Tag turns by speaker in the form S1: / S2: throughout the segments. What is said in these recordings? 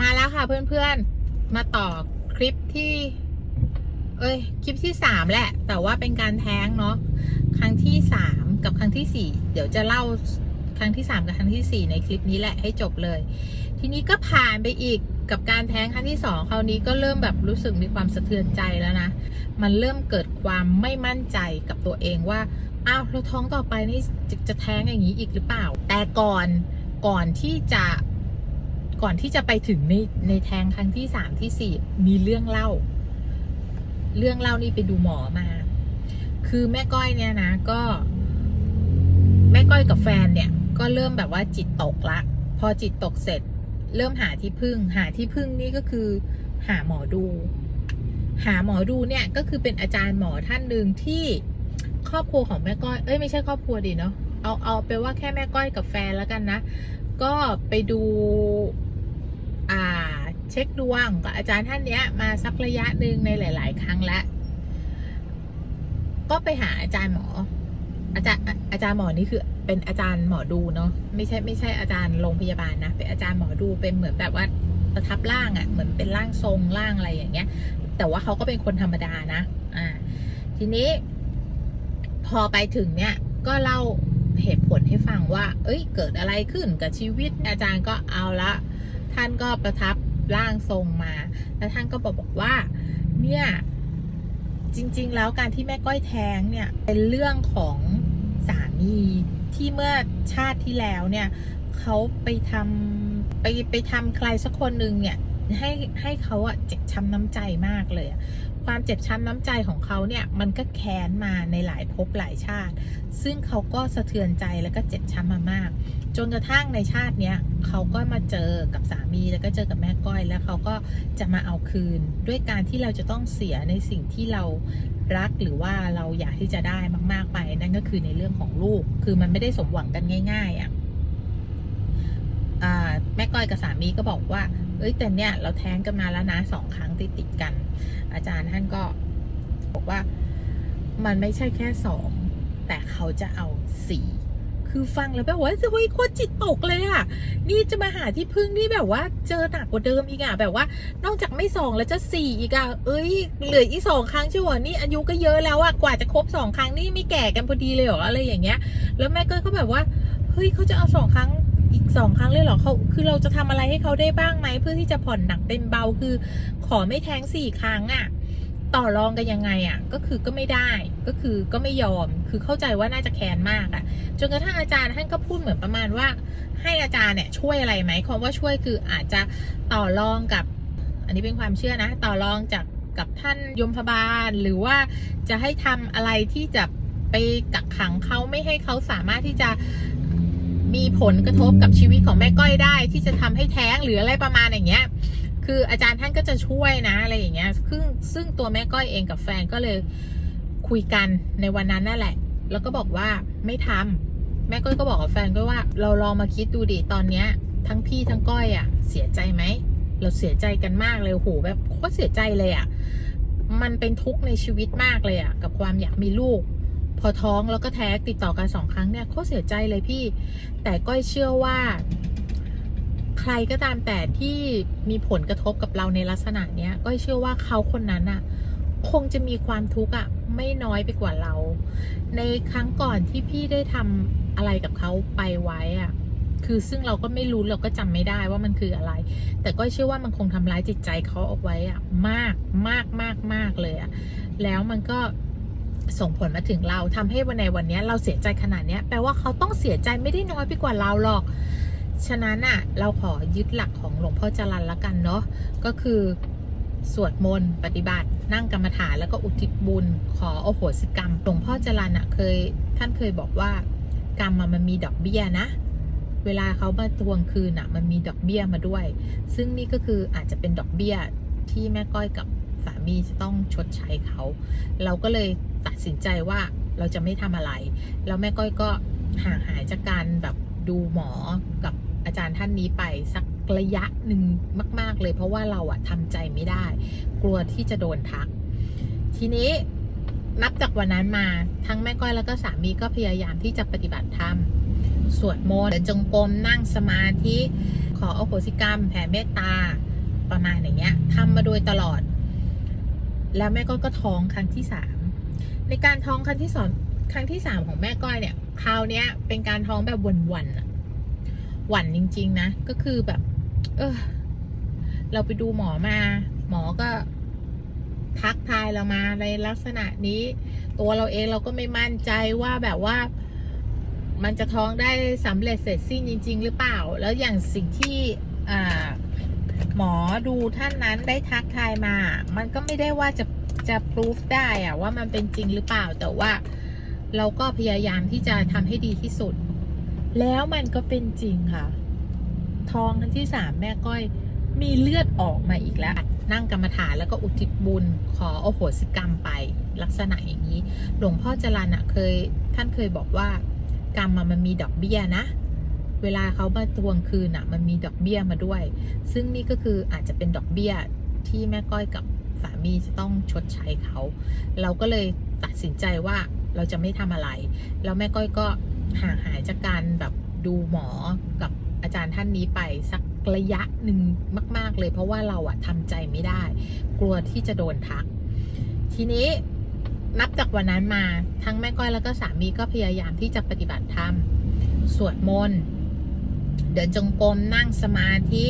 S1: มาแล้วค่ะเพื่อนๆ มาต่อคลิปที่ เอ้ย คลิปที่สามแหละ แต่ว่าเป็นการแท้งเนาะ ครั้งที่สามกับครั้งที่สี่ เดี๋ยวจะเล่าครั้งที่สามกับครั้งที่สี่ในคลิปนี้แหละให้จบเลย ทีนี้ก็ผ่านไปอีกกับการแท้งครั้งที่สองคราวนี้ก็เริ่มแบบรู้สึกมีความสะเทือนใจแล้วนะ มันเริ่มเกิดความไม่มั่นใจกับตัวเองว่า อ้าวเราท้องต่อไปนี่จะจะแท้งอย่างนี้อีกหรือเปล่า แต่ก่อนก่อนที่จะ ก่อนที่จะไปถึงในในแทงครั้งที่สามที่สี่มีเรื่องเล่า เรื่องเล่านี่ไปดูหมอมา คือแม่ก้อยเนี่ยนะก็ แม่ก้อยกับแฟนเนี่ย ก็เริ่มแบบว่าจิตตกละ พอจิตตกเสร็จ เริ่มหาที่พึ่ง หาที่พึ่งนี่ก็คือ หาหมอดู หาหมอดูเนี่ยก็คือเป็นอาจารย์หมอท่านหนึ่งที่ครอบครัวของแม่ก้อย เอ้ยไม่ใช่ครอบครัวดิเนาะ เอาเอาเป็นว่าแค่แม่ก้อยกับแฟนแล้วกันนะ ก็ไปดูอ่าเช็คดวงกับอาจารย์ท่านเนี้ย มาสักระยะหนึ่งในหลาย ๆ ครั้งแล้ว ก็ไปหาอาจารย์หมอ อาจารย์อาจารย์หมอนี่คือ เป็นอาจารย์หมอดูเนาะไม่ใช่ไม่ใช่อาจารย์โรงพยาบาลนะเป็นอาจารย์หมอดูเป็นเหมือนแบบว่าประทับร่างอะ่ะเหมือนเป็นร่างทรงร่างอะไรอย่างเงี้ย แต่ว่าเขาก็เป็นคนธรรมดานะ อ่า ทีนี้ พอไปถึงเนี่ย ก็เล่า เหตุผลให้ฟังว่า เอ้ย เกิดอะไรขึ้นกับชีวิต อาจารย์ก็เอาละ ท่านก็ประทับร่างทรงมา แล้วท่านก็บอกบอกว่า เนี่ยจริง ๆ แล้วการที่แม่ก้อยแท้งเนี่ยเป็นเรื่องของสามีที่เมื่อชาติที่แล้วเนี่ยเขาไปทำไปไปทำใครสักคนหนึ่งเนี่ยให้ให้เขาอะเจ็บช้ำน้ำใจมากเลย ความเจ็บช้ำน้ำใจของเขาเนี่ยมันก็แค้นมาในหลายภพหลายชาติ ซึ่งเขาก็สะเทือนใจแล้วก็เจ็บช้ำมามาก จนกระทั่งในชาติเนี้ยเขาก็มาเจอกับสามีแล้วก็เจอกับแม่ก้อย แล้วเขาก็จะมาเอาคืน ด้วยการที่เราจะต้องเสียในสิ่งที่เรารักหรือว่าเราอยากที่จะได้มากๆไป นั่นก็คือในเรื่องของลูก คือมันไม่ได้สมหวังกันง่าย ๆอะ่ะแม่ก้อยกับสามีก็บอกว่า เอ้ยแต่เนี่ยเราแท้งกันมาแล้วนะสองครั้งติดติดกัน อาจารย์ท่านก็บอกว่ามันไม่ใช่แค่สองแต่เขาจะเอาสี่คือฟังแล้วแบบว่าเฮ้ยโคตรจิตตกเลยอะนี่จะมาหาที่พึ่งนี่แบบว่า เจอหนักกว่าเดิมอีกอะแบบว่า นอกจากไม่สองแล้วจะสี่อีกอะเอ้ยเหลืออีกสองครั้งใช่ไหมนี่อายุก็เยอะแล้วอะกว่าจะครบสองครั้งนี่ไม่แก่กันพอดีเลยเหรออะไรอย่างเงี้ย แล้วแม่ก็ก็แบบว่าเฮ้ยเขาจะเอาสองครั้ง สองครั้งเลยเหรอเขาคือเราจะทำอะไรให้เขาได้บ้างไหมเพื่อที่จะผ่อนหนักเป็นเบาคือ ขอไม่แท้งสี่ครั้งอะต่อรองกันยังไงอะก็คือก็ไม่ได้ก็คือก็ไม่ยอมคือเข้าใจว่าน่าจะแค้นมากอะจนกระทั่งอาจารย์ท่านก็พูดเหมือนประมาณว่า ให้อาจารย์เนี่ยช่วยอะไรไหมคำว่าช่วยคืออาจจะต่อรองกับ อันนี้เป็นความเชื่อนะ ต่อรองจากกับท่านยมพบาลหรือว่าจะให้ทำอะไรที่จะไปกักขังเขาไม่ให้เขาสามารถที่จะ มีผลกระทบกับชีวิตของแม่ก้อยได้ ที่จะทำให้แท้งหรืออะไรประมาณอย่างเงี้ย คืออาจารย์ท่านก็จะช่วยนะอะไรอย่างเงี้ยซึ่งซึ่งตัวแม่ก้อยเองกับแฟนก็เลยคุยกันในวันนั้นนั่นแหละ แล้วก็บอกว่าไม่ทำแม่ก้อยก็บอกกับแฟนก้อยว่า เราลองมาคิดดูดิตอนเนี้ย ทั้งพี่ทั้งก้อยอะ่ะ เสียใจไหมเราเสียใจกันมากเลยโหแบบโคตรเสียใจเลยอะ่ะมันเป็นทุกข์ในชีวิตมากเลยอะ่ะกับความอยากมีลูก พอท้องแล้วก็แท้งติดต่อกันสองครั้งเนี่ยโคตรเสียใจเลยพี่ แต่ก้อยเชื่อว่า ใครก็ตามแต่ที่มีผลกระทบกับเราในลักษณะเนี้ยก้อยเชื่อว่าเขาคนนั้นอะคงจะมีความทุกข์อะไม่น้อยไปกว่าเรา ในครั้งก่อนที่พี่ได้ทำอะไรกับเขาไปไว้อะคือซึ่งเราก็ไม่รู้เราก็จำไม่ได้ว่ามันคืออะไร แต่ก็เชื่อว่ามันคงทำร้ายจิตใจเขาเอาไว้อะมากมากมากมากเลยอะแล้วมันก็ ส่งผลมาถึงเราทำให้วันในวันนี้เราเสียใจขนาดนี้แปลว่าเขาต้องเสียใจไม่ได้น้อยไปกว่าเราหรอก ฉะนั้นอะเราขอยึดหลักของหลวงพ่อจรันละกันเนาะก็คือสวดมนต์ปฏิบัติ นั่งกรรมฐานแล้วก็อุทิศบุญ ขอโอโหสิกรรมหลวงพ่อจรันอะเคย ท่านเคยบอกว่ากรรมมันมีดอกเบี้ยนะเวลาเขามาทวงคืนอะมันมีดอกเบี้ยมาด้วย ซึ่งนี่ก็คืออาจจะเป็นดอกเบี้ยที่แม่ก้อยกับ สามีจะต้องชดใช้เขา เราก็เลยตัดสินใจว่าเราจะไม่ทำอะไร แล้วแม่ก้อยก็ห่างหายจากการแบบดูหมอกับอาจารย์ท่านนี้ไปสักระยะหนึ่งมาก ๆ เลย เพราะว่าเราอะทำใจไม่ได้ กลัวที่จะโดนทัก ทีนี้นับจากวันนั้นมาทั้งแม่ก้อยแล้วก็สามีก็พยายามที่จะปฏิบัติธรรมสวดมนต์เดินจงกรมนั่งสมาธิ ขออโหสิกรรม แผ่เมตตา ประมาณอย่างเงี้ยทำมาโดยตลอด แล้วแม่ก้อยก็ท้องครั้งที่สามในการท้องครั้งที่สองครั้งที่สามของแม่ก้อยเนี่ย คราวเนี้ย เป็นการท้องแบบวันๆอะหวันจริง ๆ นะ ก็คือแบบ เออ เราไปดูหมอมา หมอก็ทักทายเรามาในลักษณะนี้ ตัวเราเองเราก็ไม่มั่นใจว่าแบบว่า มันจะท้องได้สำเร็จเสร็จสิ้นจริง ๆ หรือเปล่า แล้วอย่างสิ่งที่อ่า หมอดูท่านนั้นได้ทักทายมา มันก็ไม่ได้ว่าจะจะพิสูจได้อะว่ามันเป็นจริงหรือเปล่า แต่ว่าเราก็พยายามที่จะทำให้ดีที่สุด แล้วมันก็เป็นจริงค่ะ ทองทั้งที่สามแม่ก้อยมีเลือดออกมาอีกแล้ว นั่งกรรมฐานแล้วก็อุทิศบุญ ขอโอโหสิกรรมไป ลักษณะอย่างนี้ หลวงพ่อจรันอะเคย ท่านเคยบอกว่ากรรมมันมีดอกเบี้ยนะ เวลาเขามาทวงคืนอะมันมีดอกเบี้ยมาด้วย ซึ่งนี่ก็คืออาจจะเป็นดอกเบี้ยที่แม่ก้อยกับสามีจะต้องชดใช้เขา เราก็เลยตัดสินใจว่าเราจะไม่ทำอะไร แล้วแม่ก้อยก็ห่างหายจากการแบบดูหมอกับอาจารย์ท่านนี้ไปสักระยะหนึ่งมาก ๆ เลย เพราะว่าเราอะทำใจไม่ได้ กลัวที่จะโดนทัก ทีนี้นับจากวันนั้นมาทั้งแม่ก้อยแล้วก็สามีก็พยายามที่จะปฏิบัติธรรมสวดมนต์ เดินจงกรมนั่งสมาธิ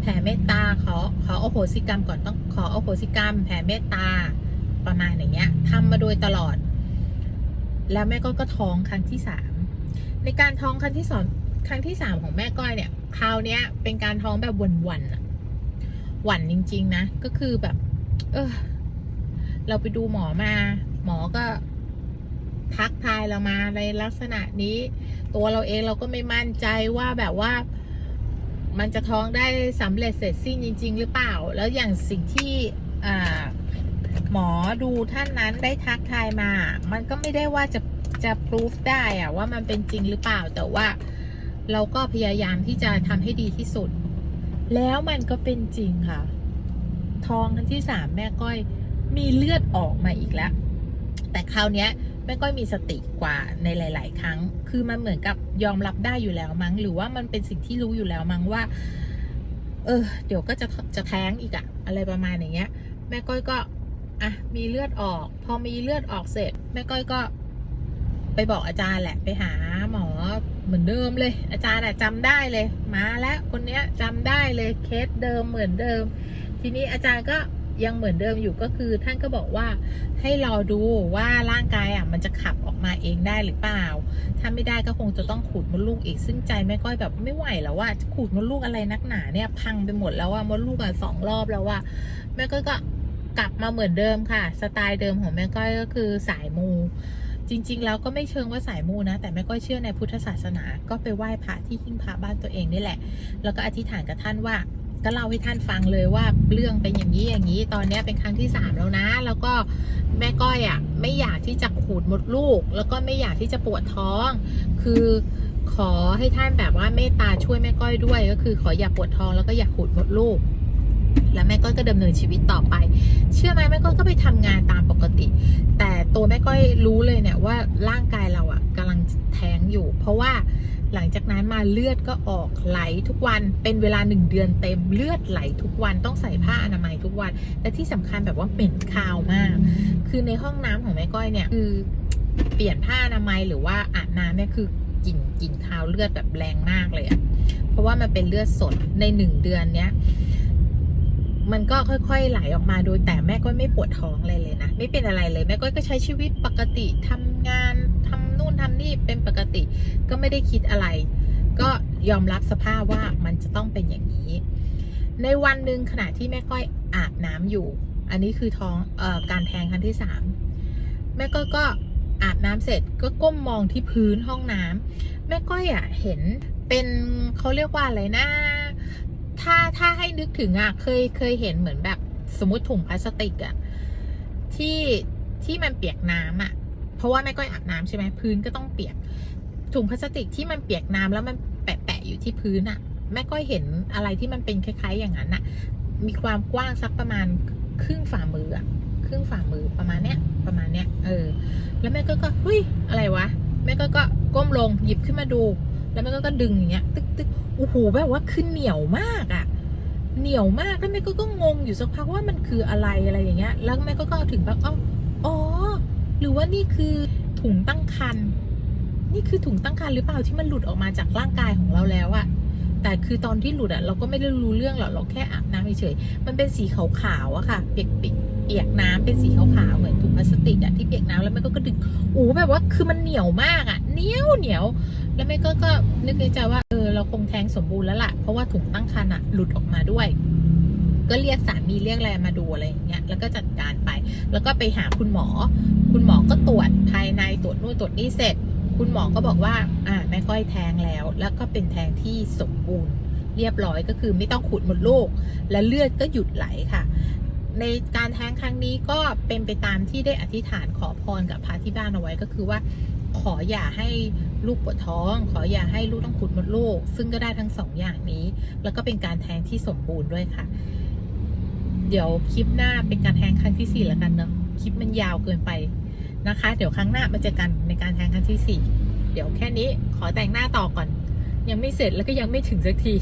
S1: แผ่เมตตาขอขออโหสิกรรมก่อนต้องขออโหสิกรรม แผ่เมตตาประมาณอย่างเงี้ยทำมาโดยตลอด แล้วแม่ก้อยก็ท้องครั้งที่สามในการท้องครั้งที่สองครั้งที่สามของแม่ก้อยเนี่ยคราวเนี้ยเป็นการท้องแบบวันๆอะหวันจริง ๆ นะ ก็คือแบบ เออ เราไปดูหมอมา หมอก็ ทักทายเรามาในลักษณะนี้ ตัวเราเองเราก็ไม่มั่นใจว่าแบบว่า มันจะท้องได้สำเร็จเสร็จสิ้นจริง ๆ หรือเปล่า แล้วอย่างสิ่งที่หมอดูท่านนั้นได้ทักทายมา มันก็ไม่ได้ว่าจะจะพิสูจได้อะว่ามันเป็นจริงหรือเปล่า แต่ว่าเราก็พยายามที่จะทำให้ดีที่สุด แล้วมันก็เป็นจริงค่ะ ท้องทั้งที่สามแม่ก้อยมีเลือดออกมาอีกแล้ว แต่คราวเนี้ย แม่ก้อยมีสติกว่าในหลาย ๆ ครั้ง คือมันเหมือนกับยอมรับได้อยู่แล้วมั้ง หรือว่ามันเป็นสิ่งที่รู้อยู่แล้วมั้งว่า เออ เดี๋ยวก็จะจะแท้งอีกอะอะไรประมาณอย่างเงี้ย แม่ก้อยก็อะมีเลือดออก พอมีเลือดออกเสร็จ แม่ก้อยก็ ไปบอกอาจารย์แหละ ไปหาหมอเหมือนเดิมเลย อาจารย์อะจำได้เลย มาแล้วคนเนี้ยจำได้เลยเคสเดิมเหมือนเดิม ทีนี้อาจารย์ก็ ยังเหมือนเดิมอยู่ก็คือ ท่านก็บอกว่าให้รอดูว่าร่างกายอะมันจะขับออกมาเองได้หรือเปล่า ถ้าไม่ได้ก็คงจะต้องขูดมดลูกอีกซึ่งใจแม่ก้อยแบบไม่ไหวแล้วว่าจะขูดมดลูกอะไรนักหนาเนี่ยพังไปหมดแล้วว่ามดลูกอะสองรอบแล้วว่าแม่ก้อยก็กลับมาเหมือนเดิมค่ะ สไตล์เดิมของแม่ก้อยก็คือสายมูจริง ๆ แล้วก็ไม่เชิงว่าสายมูนะ แต่แม่ก้อยเชื่อในพุทธศาสนา ก็ไปไหว้พระที่หิ้งพระบ้านตัวเองนี่แหละ แล้วก็อธิษฐานกับท่านว่า ก็เล่าให้ท่านฟังเลยว่าเรื่องเป็นอย่างนี้อย่างนี้ ตอนนี้เป็นครั้งที่สามแล้วนะ แล้วก็แม่ก้อยอะไม่อยากที่จะขูดมดลูก แล้วก็ไม่อยากที่จะปวดท้อง คือขอให้ท่านแบบว่าเมตตาช่วยแม่ก้อยด้วย ก็คือขออย่าปวดท้องแล้วก็อย่าขูดมดลูกแล้วแม่ก้อยก็ดำเนินชีวิตต่อไป เชื่อไหมแม่ก้อยก็ไปทำงานตามปกติ แต่ตัวแม่ก้อยรู้เลยเนี่ยว่าร่างกายเราอะกำลังแท้งอยู่ เพราะว่า หลังจากนั้นมาเลือดก็ออกไหลทุกวันเป็นเวลาหนึ่งเดือนเต็มเลือดไหลทุกวันต้องใส่ผ้าอนามัยทุกวัน และที่สำคัญแบบว่าเหม็นคาวมาก คือในห้องน้ำของแม่ก้อยเนี่ยคือเปลี่ยนผ้าอนามัยหรือว่าอาบน้ำเนี่ยคือกลิ่นกลิ่นคาวเลือดแบบแรงมากเลยอะเพราะว่ามันเป็นเลือดสดในหนึ่งเดือนเนี้ยมันก็ค่อยๆไหลออกมาโดยแต่แม่ก้อยไม่ปวดท้องเลยเลยนะ ไม่เป็นอะไรเลย แม่ก้อยก็ใช้ชีวิตปกติทำงานทำนู่นทำนี่เป็นปกติ ก็ไม่ได้คิดอะไร ก็ยอมรับสภาพว่ามันจะต้องเป็นอย่างนี้ ในวันหนึ่งขณะที่แม่ก้อยอาบน้ำอยู่ อันนี้คือท้องออการแทงครั้งที่สามแม่ก้อยก็อาบน้ำเสร็จก็ก้มมองที่พื้นห้องน้ำแม่ก้อยอะเห็นเป็นเขาเรียกว่าอะไรนะ ถ้าถ้าให้นึกถึงอะเคยเคยเห็นเหมือนแบบสมมติถุงพลาสติกอะที่ที่มันเปียกน้ำอะ เพราะว่าแม่ก้อยอาบน้ำใช่ไหมพื้นก็ต้องเปียก ถุงพลาสติกที่มันเปียกน้ำแล้วมันแปะๆอยู่ที่พื้นอะแม่ก้อยเห็นอะไรที่มันเป็นคล้ายๆ อย่างนั้นอะมีความกว้างสักประมาณครึ่งฝ่ามืออะครึ่งฝ่ามือประมาณเนี้ยประมาณเนี้ยเออ แล้วแม่ก็ก็เฮ้ยอะไรวะแม่ก็ก็ก้มลงหยิบขึ้นมาดู แล้วแม่ก็ก็ดึงอย่างเงี้ยตึกตึกโอ้โหแบบว่าคือเหนียวมากอะเหนียวมากแล้วแม่ก็ก็งงอยู่สักพักว่ามันคืออะไรอะไรอย่างเงี้ย แล้วแม่ก็ก็ถึงแบบอ๋อหรือว่านี่คือถุงตั้งครรภ์ นี่คือถุงตั้งครรภ์หรือเปล่าที่มันหลุดออกมาจากร่างกายของเราแล้วอะแต่คือตอนที่หลุดอะเราก็ไม่ได้รู้เรื่องหรอกเราแค่อาบน้ำเฉยๆมันเป็นสีขาวๆอะค่ะ เปียกๆเปียกน้ำเป็นสีขาวๆเหมือนถุงพลาสติกอะที่เปียกน้ำแล้วแม่ก็ก็ดึงโอ้แบบว่าคือมันเหนียวมากอะเหนียวเหนียวแล้วแม่ก็ก็นึกในใจว่าเออเราคงแท้งสมบูรณ์แล้วล่ะเพราะว่าถุงตั้งครรภ์อะหลุดออกมาด้วยก็เรียกสามีเรียกอะไรมาดูอะไรอย่างเงี้ย แล้วก็จัดการไป แล้วก็ไปหาคุณหมอ คุณหมอก็ตรวจภายในตรวจนู่นตรวจนี่เสร็จ คุณหมอก็บอกว่า อ่าแม่ก้อยแท้งแล้ว แล้วก็เป็นแท้งที่สมบูรณ์เรียบร้อยก็คือไม่ต้องขุดหมดลูก และเลือดก็หยุดไหลค่ะ ในการแท้งครั้งนี้ก็เป็นไปตามที่ได้อธิษฐานขอพรกับพระที่บ้านเอาไว้ก็คือว่า ขออย่าให้ลูกปวดท้อง ขออย่าให้ลูกต้องขุดมดลูก ซึ่งก็ได้ทั้งสองอย่างนี้ แล้วก็เป็นการแท้งที่สมบูรณ์ด้วยค่ะ เดี๋ยวคลิปหน้าเป็นการแทงครั้งที่สี่แล้วกันเนาะคลิปมันยาวเกินไป นะคะ เดี๋ยวครั้งหน้ามาเจอกันในการแทงครั้งที่สี่เดี๋ยวแค่นี้ขอแต่งหน้าต่อก่อน ยังไม่เสร็จแล้วก็ยังไม่ถึงสักที